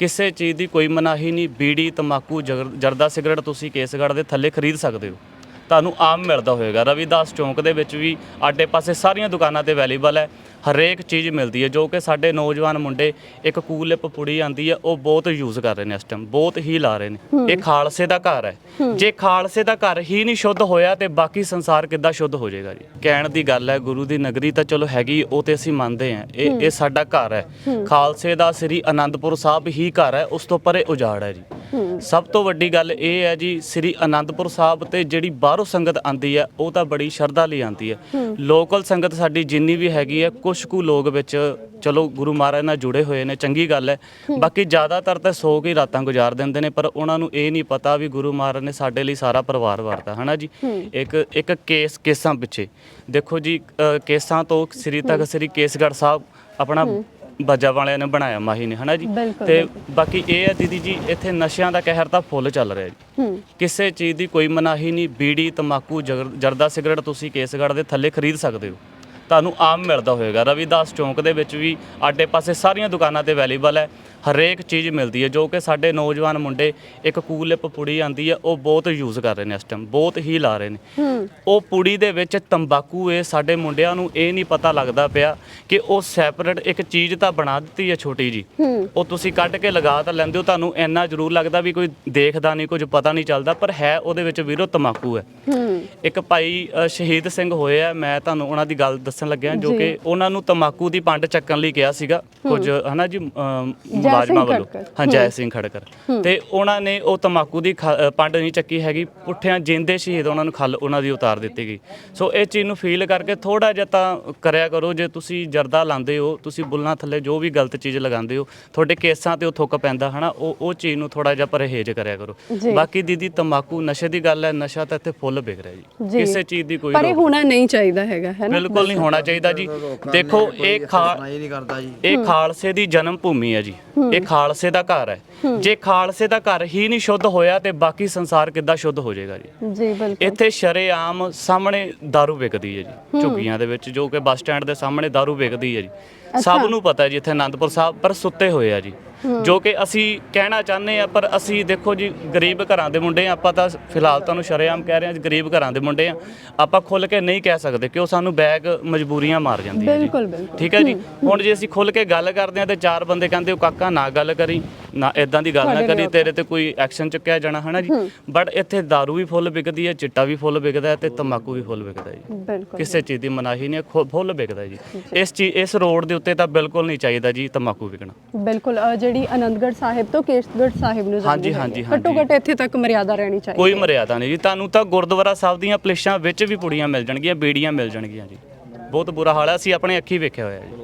ਕਿਸੇ ਚੀਜ਼ ਦੀ ਕੋਈ ਮਨਾਹੀ ਨਹੀਂ, ਬੀੜੀ, ਤੰਬਾਕੂ, ਜਗਰ- ਜਰਦਾ ਸਿਗਰਟ ਤੁਸੀਂ ਕੇਸਗੜ੍ਹ ਦੇ ਥੱਲੇ ਖਰੀਦ ਸਕਦੇ ਹੋ। ਤੁਹਾਨੂੰ ਆਮ ਮਿਲਦਾ ਹੋਵੇਗਾ ਰਵਿਦਾਸ ਚੌਂਕ ਦੇ ਵਿੱਚ ਵੀ ਆਡੇ ਪਾਸੇ ਸਾਰੀਆਂ ਦੁਕਾਨਾਂ ਤੇ ਅਵੇਲੇਬਲ ਹੈ। ਹਰੇਕ ਚੀਜ਼ ਮਿਲਦੀ ਹੈ ਜੋ ਕਿ ਸਾਡੇ ਨੌਜਵਾਨ ਮੁੰਡੇ ਇੱਕ ਕੂਲਿਪ ਪੁੜੀ ਆਂਦੀ ਹੈ ਉਹ ਬਹੁਤ ਯੂਜ਼ ਕਰ ਰਹੇ ਨੇ ਇਸ ਟਾਈਮ ਬਹੁਤ ਹੀ ਲਾ ਰਹੇ ਨੇ। ਇਹ ਖਾਲਸੇ ਦਾ ਘਰ ਹੈ। ਜੇ ਖਾਲਸੇ ਦਾ ਘਰ ਹੀ ਨਹੀਂ ਸ਼ੁੱਧ ਹੋਇਆ ਤੇ ਬਾਕੀ ਸੰਸਾਰ ਕਿੱਦਾਂ ਸ਼ੁੱਧ ਹੋ ਜਾਏਗਾ ਜੀ? ਕਹਿਣ ਦੀ ਗੱਲ ਹੈ ਗੁਰੂ ਦੀ ਨਗਰੀ ਤਾਂ ਚਲੋ ਹੈਗੀ ਉਹ ਤੇ ਅਸੀਂ ਮੰਨਦੇ ਹਾਂ ਇਹ ਇਹ ਸਾਡਾ ਘਰ ਹੈ। ਖਾਲਸੇ ਦਾ ਸ੍ਰੀ ਅਨੰਦਪੁਰ ਸਾਹਿਬ ਹੀ ਘਰ ਹੈ ਉਸ ਤੋਂ ਪਰੇ ਉਜਾੜ ਹੈ ਜੀ। ਸਭ ਤੋਂ ਵੱਡੀ ਗੱਲ ਇਹ ਹੈ ਜੀ ਸ੍ਰੀ ਅਨੰਦਪੁਰ ਸਾਹਿਬ ਤੇ ਜਿਹੜੀ ਬਾਹਰੋਂ ਸੰਗਤ ਆਂਦੀ ਹੈ ਉਹ ਤਾਂ ਬੜੀ ਸ਼ਰਧਾ ਲਈ ਆਂਦੀ ਹੈ। ਲੋਕਲ ਸੰਗਤ ਸਾਡੀ ਜਿੰਨੀ ਵੀ ਹੈਗੀ ਹੈ ਕੁਝ ਕੁ ਲੋਕ ਵਿੱਚ ਚਲੋ ਗੁਰੂ ਮਹਾਰਾਜ ਨਾਲ ਜੁੜੇ ਹੋਏ ਨੇ ਚੰਗੀ ਗੱਲ ਹੈ। ਬਾਕੀ ਜ਼ਿਆਦਾਤਰ ਤਾਂ ਸੋ ਕੇ ਹੀ ਰਾਤਾਂ ਗੁਜ਼ਾਰ ਦਿੰਦੇ ਨੇ ਪਰ ਉਹਨਾਂ ਨੂੰ ਇਹ ਨਹੀਂ ਪਤਾ ਵੀ ਗੁਰੂ ਮਹਾਰਾਜ ਨੇ ਸਾਡੇ ਲਈ ਸਾਰਾ ਪਰਿਵਾਰ ਵਾਰਤਾ ਹਨਾ ਜੀ? ਇੱਕ ਇੱਕ ਕੇਸ ਕੇਸਾਂ ਪਿੱਛੇ। ਦੇਖੋ ਜੀ ਕੇਸਾਂ ਤੋਂ ਸ੍ਰੀ ਤਖਤ ਸ੍ਰੀ ਕੇਸਗੜ੍ਹ ਸਾਹਿਬ ਆਪਣਾ ਬਾਜਾ ਵਾਲਿਆਂ ਨੇ ਬਣਾਇਆ ਮਾਹੀ ਨੇ ਹਨਾ ਜੀ? ਬਿਲਕੁਲ, ਤੇ ਬਾਕੀ ਇਹ ਹੈ ਦੀਦੀ ਜੀ ਇੱਥੇ ਨਸ਼ਿਆਂ ਦਾ ਕਹਿਰ ਤਾਂ ਫੁੱਲ ਚੱਲ ਰਿਹਾ ਜੀ। ਹੂੰ। ਕਿਸੇ ਚੀਜ਼ ਦੀ ਕੋਈ ਮਨਾਹੀ ਨਹੀਂ ਬੀੜੀ ਤੰਬਾਕੂ ਜਗਰ- ਜਰਦਾ ਸਿਗਰਟ ਤੁਸੀਂ ਕੇਸਗੜ੍ਹ ਦੇ ਥੱਲੇ ਖਰੀਦ ਸਕਦੇ ਹੋ। ਤੁਹਾਨੂੰ ਆਮ ਮਿਲਦਾ ਹੋਵੇਗਾ। ਰਵਿਦਾਸ ਚੌਂਕ ਦੇ ਵਿੱਚ ਵੀ ਆਡੇ ਪਾਸੇ ਸਾਰੀਆਂ ਦੁਕਾਨਾਂ ਤੇ ਅਵੇਲੇਬਲ ਹੈ। ਹਰੇਕ ਚੀਜ਼ ਮਿਲਦੀ ਹੈ ਜੋ ਕਿ ਸਾਡੇ ਨੌਜਵਾਨ ਮੁੰਡੇ ਇੱਕ ਕੂਲਿਪ ਪੁੜੀ ਆਂਦੀ ਹੈ ਉਹ ਬਹੁਤ ਯੂਜ਼ ਕਰ ਰਹੇ ਨੇ ਇਸ ਟਾਈਮ ਬਹੁਤ ਹੀ ਲਾ ਰਹੇ ਨੇ। ਉਹ ਪੁੜੀ ਦੇ ਵਿੱਚ ਤੰਬਾਕੂ ਹੈ ਸਾਡੇ ਮੁੰਡਿਆਂ ਨੂੰ ਇਹ ਨਹੀਂ ਪਤਾ ਲੱਗਦਾ ਪਿਆ ਕਿ ਉਹ ਸੈਪਰੇਟ ਇੱਕ ਚੀਜ਼ ਤਾਂ ਬਣਾ ਦਿੱਤੀ ਹੈ ਛੋਟੀ ਜੀ ਉਹ ਤੁਸੀਂ ਕੱਢ ਕੇ ਲਗਾ ਤਾਂ ਲੈਂਦੇ ਹੋ ਤੁਹਾਨੂੰ ਇੰਨਾ ਜ਼ਰੂਰ ਲੱਗਦਾ ਵੀ ਕੋਈ ਦੇਖਦਾ ਨਹੀਂ ਕੁਝ ਪਤਾ ਨਹੀਂ ਚੱਲਦਾ ਪਰ ਹੈ ਉਹਦੇ ਵਿੱਚ ਵੀਰੋ ਤੰਬਾਕੂ ਹੈ। ਇੱਕ ਭਾਈ ਸ਼ਹੀਦ ਸਿੰਘ ਹੋਏ ਆ ਮੈਂ ਤੁਹਾਨੂੰ ਉਹਨਾਂ ਦੀ ਗੱਲ ਦੱਸਣ ਲੱਗਿਆ ਜੋ ਕਿ ਉਹਨਾਂ ਨੂੰ ਤੰਬਾਕੂ ਦੀ ਪੰਡ ਚੱਕਣ ਲਈ ਕਿਹਾ ਸੀਗਾ। ਕੁਝ ਹਨਾ ਜੀ ਮੁਲਾਜ਼ਮਾਂ ਵੱਲੋਂ। ਹਾਂ ਜੈ ਸਿੰਘ ਖੜਕਰ ਤੇ ਉਹਨਾਂ ਨੇ ਉਹ ਤੰਬਾਕੂ ਦੀ ਪੰਡ ਨਹੀਂ ਚੱਕੀ ਹੈਗੀ ਪੁੱਠਿਆਂ ਜਿੰਦੇ ਸ਼ਹੀਦ ਉਹਨਾਂ ਨੂੰ ਖੱਲ ਉਹਨਾਂ ਦੀ ਉਤਾਰ ਦਿੱਤੀ ਗਈ। ਸੋ ਇਹ ਚੀਜ਼ ਨੂੰ ਫੀਲ ਕਰਕੇ ਥੋੜਾ ਜਿਹਾ ਤਾਂ ਕਰਿਆ ਕਰੋ ਜੇ ਤੁਸੀਂ ਜਰਦਾ ਲਾਉਂਦੇ ਹੋ ਤੁਸੀਂ ਬੁੱਲਾਂ ਥੱਲੇ ਜੋ ਵੀ ਗਲਤ ਚੀਜ਼ ਲਗਾਉਂਦੇ ਹੋ ਤੁਹਾਡੇ ਕੇਸਾਂ ਤੇ ਉਹ ਥੁੱਕ ਪੈਂਦਾ ਹਨਾ ਉਹ ਉਹ ਚੀਜ਼ ਨੂੰ ਥੋੜਾ ਜਿਹਾ ਪਰਹੇਜ਼ ਕਰਿਆ ਕਰੋ। ਬਾਕੀ ਦੀਦੀ ਤੰਬਾਕੂ ਨਸ਼ੇ ਦੀ ਗੱਲ ਹੈ ਨਸ਼ਾ ਤਾਂ ਇੱਥੇ ਫੁੱਲ ਵਿਕ ਰਿਹਾ ਜੀ। ਕਿਸੇ ਚੀਜ਼ ਦੀ ਕੋਈ ਪਰ ਇਹ ਹੋਣਾ ਨਹੀਂ ਚਾਹੀਦਾ ਹੈਗਾ ਹੈ ਨਾ? ਬਿਲਕੁਲ ਨਹੀਂ ਹੋਣਾ ਚਾਹੀਦਾ ਜੀ ਦੇਖੋ ਇਹ ਖਾ ਸੁਣਾਈ ਨਹੀਂ ਕਰਦਾ ਜੀ ਇਹ ਖਾਲਸੇ ਦੀ ਜਨਮ ਭੂਮੀ ਹੈ ਜੀ ਇਹ ਖਾਲਸੇ ਦਾ ਘਰ ਹੈ ਜੇ ਖਾਲਸੇ ਦਾ ਘਰ ਹੀ ਨਹੀਂ ਸ਼ੁੱਧ ਹੋਇਆ ਤੇ ਬਾਕੀ ਸੰਸਾਰ ਕਿੱਦਾਂ ਸ਼ੁੱਧ ਹੋ ਜਾਏਗਾ ਜੀ ਜੀ ਬਿਲਕੁਲ ਇੱਥੇ ਸ਼ਰੇਆਮ ਸਾਹਮਣੇ दारू ਵਿਕਦੀ ਹੈ ਜੀ ਝੁੱਗੀਆਂ ਦੇ ਵਿੱਚ ਜੋ ਕਿ ਬੱਸ ਸਟੈਂਡ ਦੇ ਸਾਹਮਣੇ दारू ਵਿਕਦੀ ਹੈ ਜੀ ਸਭ ਨੂੰ ਪਤਾ ਹੈ ਜੀ ਇੱਥੇ ਆਨੰਦਪੁਰ ਸਾਹਿਬ ਪਰ ਸੁੱਤੇ ਹੋਏ ਆ ਜੀ ਜੋ ਕਿ ਅਸੀਂ ਕਹਿਣਾ ਚਾਹੁੰਦੇ ਆ ਪਰ ਅਸੀਂ ਦੇਖੋ ਜੀ ਗਰੀਬ ਘਰਾਂ ਦੇ ਮੁੰਡੇ ਆ ਆਪਾਂ ਤਾਂ ਫਿਲਹਾਲ ਤੁਹਾਨੂੰ ਸ਼ਰੇਆਮ ਕਹਿ ਰਹੇ ਜੀ ਗਰੀਬ ਘਰਾਂ ਦੇ ਮੁੰਡੇ ਆ ਆਪਾਂ ਖੁੱਲ ਕੇ ਨਹੀਂ ਕਹਿ ਸਕਦੇ ਕਿਉਂ ਸਾਨੂੰ ਬੈਗ ਮਜਬੂਰੀਆਂ ਮਾਰ ਜਾਂਦੀਆਂ ਜੀ। ਬਿਲਕੁਲ ਬਿਲਕੁਲ। ਠੀਕ ਹੈ ਜੀ? ਹੁਣ ਜੇ ਅਸੀਂ ਖੁੱਲ ਕੇ ਗੱਲ ਕਰਦੇ ਆ ਤੇ ਚਾਰ ਬੰਦੇ ਕਹਿੰਦੇ ਉਹ ਕਾਕਾ ਨਾ ਗੱਲ ਕਰੀ। ਨਾ ਇਦਾਂ ਦੀ ਗੱਲ ਨਾ ਕਰੀ ਤੇਰੇ ਤੇ ਕੋਈ ਐਕਸ਼ਨ ਚੁੱਕਿਆ ਜਾਣਾ ਹਨਾ ਜੀ? ਬਟ ਇੱਥੇ दारू ਵੀ ਫੁੱਲ ਵਿਕਦੀ ਹੈ ਚਿੱਟਾ ਵੀ ਫੁੱਲ ਵਿਕਦਾ ਹੈ ਤੇ ਤੰਬਾਕੂ ਵੀ ਫੁੱਲ ਵਿਕਦਾ ਹੈ ਜੀ। ਬਿਲਕੁਲ ਕਿਸੇ ਚੀਜ਼ ਦੀ ਮਨਾਹੀ ਨਹੀਂ ਹੈ, ਖੁ- ਫੁੱਲ ਵਿਕਦਾ ਹੈ। ਜੀ ਇਸ ਚੀਜ਼ ਇਸ ਰੋਡ ਦੇ ਉੱਤੇ ਤਾਂ ਬਿਲਕੁਲ ਨਹੀਂ ਚਾਹੀਦਾ ਜੀ ਤੰਬਾਕੂ ਵਿਕਣਾ। ਬਿਲਕੁਲ ਜਿਹੜੀ ਆਨੰਦਗੜ੍ਹ ਸਾਹਿਬ ਤੋਂ ਕੇਸਗੜ੍ਹ ਸਾਹਿਬ ਨੂੰ ਹਾਂਜੀ, ਜਾਂਦੀ ਹੈ। ਹਾਂਜੀ, ਘੱਟੋ ਹਾਂਜੀ। ਘੱਟ ਇੱਥੇ ਤੱਕ ਮਰਿਆਦਾ ਰਹਿਣੀ ਚਾਹੀਦੀ ਕੋਈ ਮਰਿਆਦਾ ਨਹੀਂ ਜੀ। ਤੁਹਾਨੂੰ ਤਾਂ ਗੁਰਦੁਆਰਾ ਸਾਹਿਬ ਦੀਆਂ ਪਲੇਸ਼ਾਂ ਵਿੱਚ ਵੀ ਪੁੜੀਆਂ ਮਿਲ ਜਾਣਗੀਆਂ ਬੀੜੀਆਂ ਮਿਲ ਜਾਣਗੀਆਂ ਜੀ। ਬਹੁਤ ਬੁਰਾ ਹਾਲ ਹੈ ਅਸੀਂ ਆਪਣੇ ਅੱਖੀ ਵੇਖਿਆ ਹੋਇਆ ਜੀ।